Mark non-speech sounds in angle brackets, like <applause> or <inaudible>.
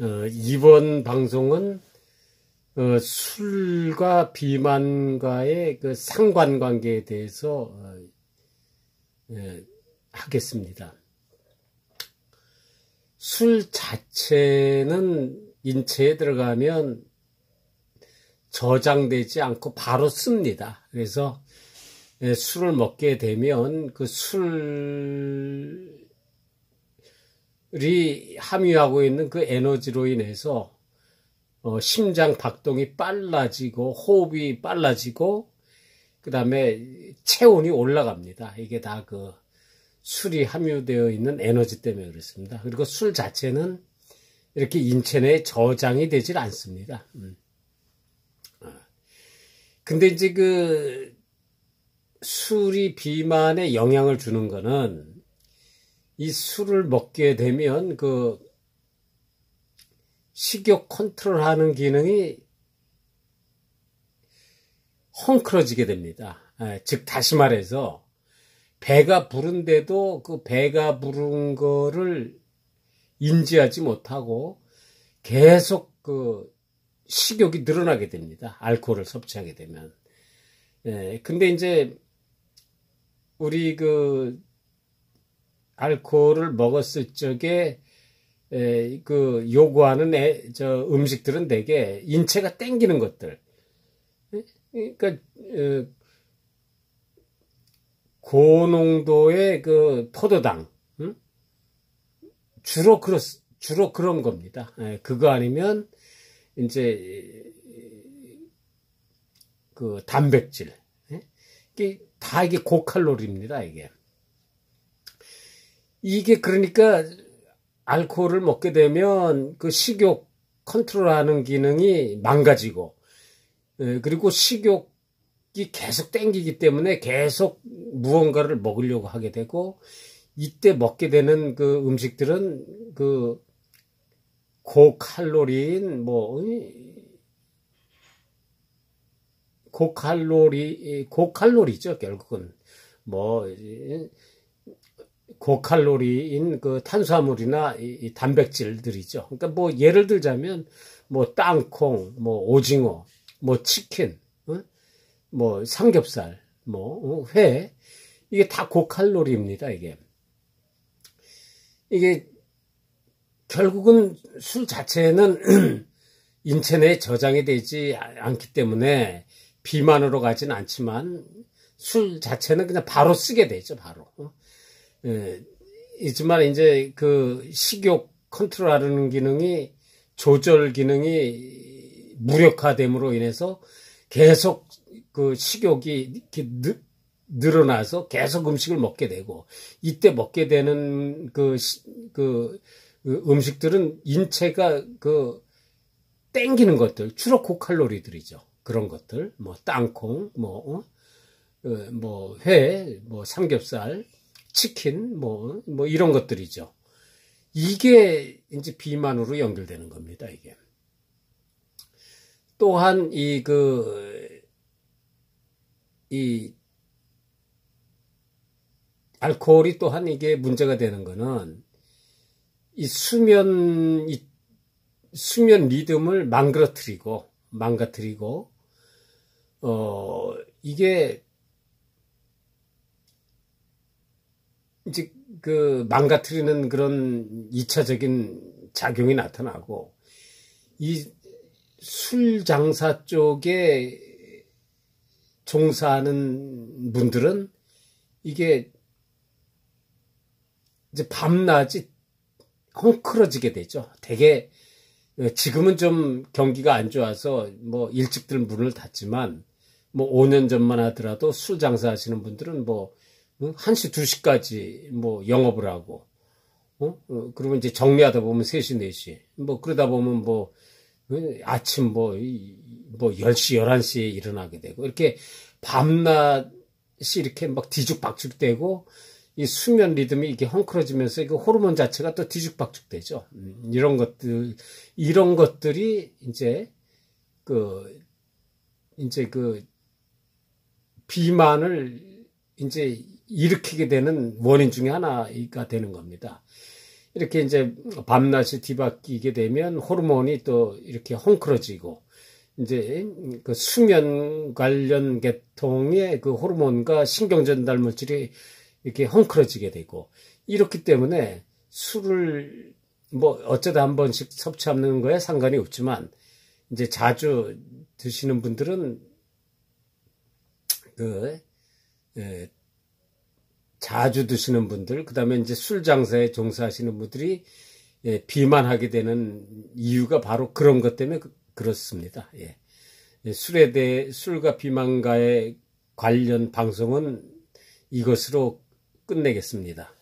어, 이번 방송은 어, 술과 비만과의 그 상관관계에 대해서 어, 예, 하겠습니다. 술 자체는 인체에 들어가면 저장되지 않고 바로 씁니다. 그래서 예, 술을 먹게 되면 그 술 이 함유하고 있는 그 에너지로 인해서 어, 심장 박동이 빨라지고 호흡이 빨라지고 그 다음에 체온이 올라갑니다. 이게 다 그 술이 함유되어 있는 에너지 때문에 그렇습니다. 그리고 술 자체는 이렇게 인체 내에 저장이 되질 않습니다. 음. 어. 근데 이제 그 술이 비만에 영향을 주는 거는 이 술을 먹게 되면 그 식욕 컨트롤하는 기능이 헝클어지게 됩니다. 예, 즉 다시 말해서 배가 부른데도 그 배가 부른 거를 인지하지 못하고 계속 그 식욕이 늘어나게 됩니다. 알코올을 섭취하게 되면. 예, 근데 이제 우리 그 알코올을 먹었을 적에 에, 그 요구하는 애, 저 음식들은 대개 인체가 땡기는 것들. 그러니까 어, 고농도의 그 포도당 응? 주로 그렇 주로 그런 겁니다. 에, 그거 아니면 이제 그 단백질. 이게 다 이게 고칼로리입니다. 이게 이게 그러니까 알코올을 먹게 되면 그 식욕 컨트롤하는 기능이 망가지고 예, 그리고 식욕이 계속 땡기기 때문에 계속 무언가를 먹으려고 하게 되고 이때 먹게 되는 그 음식들은 그 고칼로리인 뭐 고칼로리 고칼로리죠 결국은. 뭐 고칼로리인 그 탄수화물이나 이 단백질들이죠. 그러니까 뭐 예를 들자면 뭐 땅콩, 뭐 오징어, 뭐 치킨, 어? 뭐 삼겹살, 뭐 회, 이게 다 고칼로리입니다. 이게 이게 결국은 술 자체는 <clears throat> 인체 내에 저장이 되지 않기 때문에 비만으로 가지는 않지만 술 자체는 그냥 바로 쓰게 되죠. 바로. 예, 있지만 이제 그 식욕 컨트롤하는 기능이 조절 기능이 무력화됨으로 인해서 계속 그 식욕이 이렇게 느, 늘어나서 계속 음식을 먹게 되고 이때 먹게 되는 그, 그, 그 음식들은 인체가 그 땡기는 것들 주로 고칼로리들이죠. 그런 것들 뭐 땅콩 뭐 어, 뭐 회, 뭐 삼겹살 치킨, 뭐, 뭐 이런 것들이죠. 이게 이제 비만으로 연결되는 겁니다, 이게. 또한 이 그, 이, 알코올이 또한 이게 문제가 되는 거는 이 수면, 이 수면 리듬을 망가뜨리고, 망가뜨리고, 어, 이게 이제 그 망가뜨리는 그런 2차적인 작용이 나타나고 이 술 장사 쪽에 종사하는 분들은 이게 이제 밤낮이 헝클어지게 되죠. 되게 지금은 좀 경기가 안 좋아서 뭐 일찍들 문을 닫지만 뭐 5년 전만 하더라도 술 장사하시는 분들은 뭐 1시, 2시까지 뭐 영업을 하고, 어? 어? 그리고 이제 정리하다 보면 3시, 4시. 뭐 그러다 보면 뭐, 어, 아침 뭐, 뭐 10시, 11시에 일어나게 되고, 이렇게 밤낮이 이렇게 막 뒤죽박죽 되고, 이 수면 리듬이 이게 헝클어지면서 이 호르몬 자체가 또 뒤죽박죽 되죠. 음, 이런 것들, 이런 것들이 이제 그, 이제 그 비만을 이제 일으키게 되는 원인 중에 하나가 되는 겁니다. 이렇게 이제 밤낮이 뒤바뀌게 되면 호르몬이 또 이렇게 헝클어지고 이제 그 수면 관련 계통의 그 호르몬과 신경 전달 물질이 이렇게 헝클어지게 되고 이렇기 때문에 술을 뭐 어쩌다 한 번씩 섭취하는 거에 상관이 없지만 이제 자주 드시는 분들은 그 예, 자주 드시는 분들 그 다음에 이제 술 장사에 종사하시는 분들이 예, 비만하게 되는 이유가 바로 그런 것 때문에 그, 렇습니다 예. 예. 술에 대해 술과 비만과의 관련 방송은 이것으로 끝내겠습니다.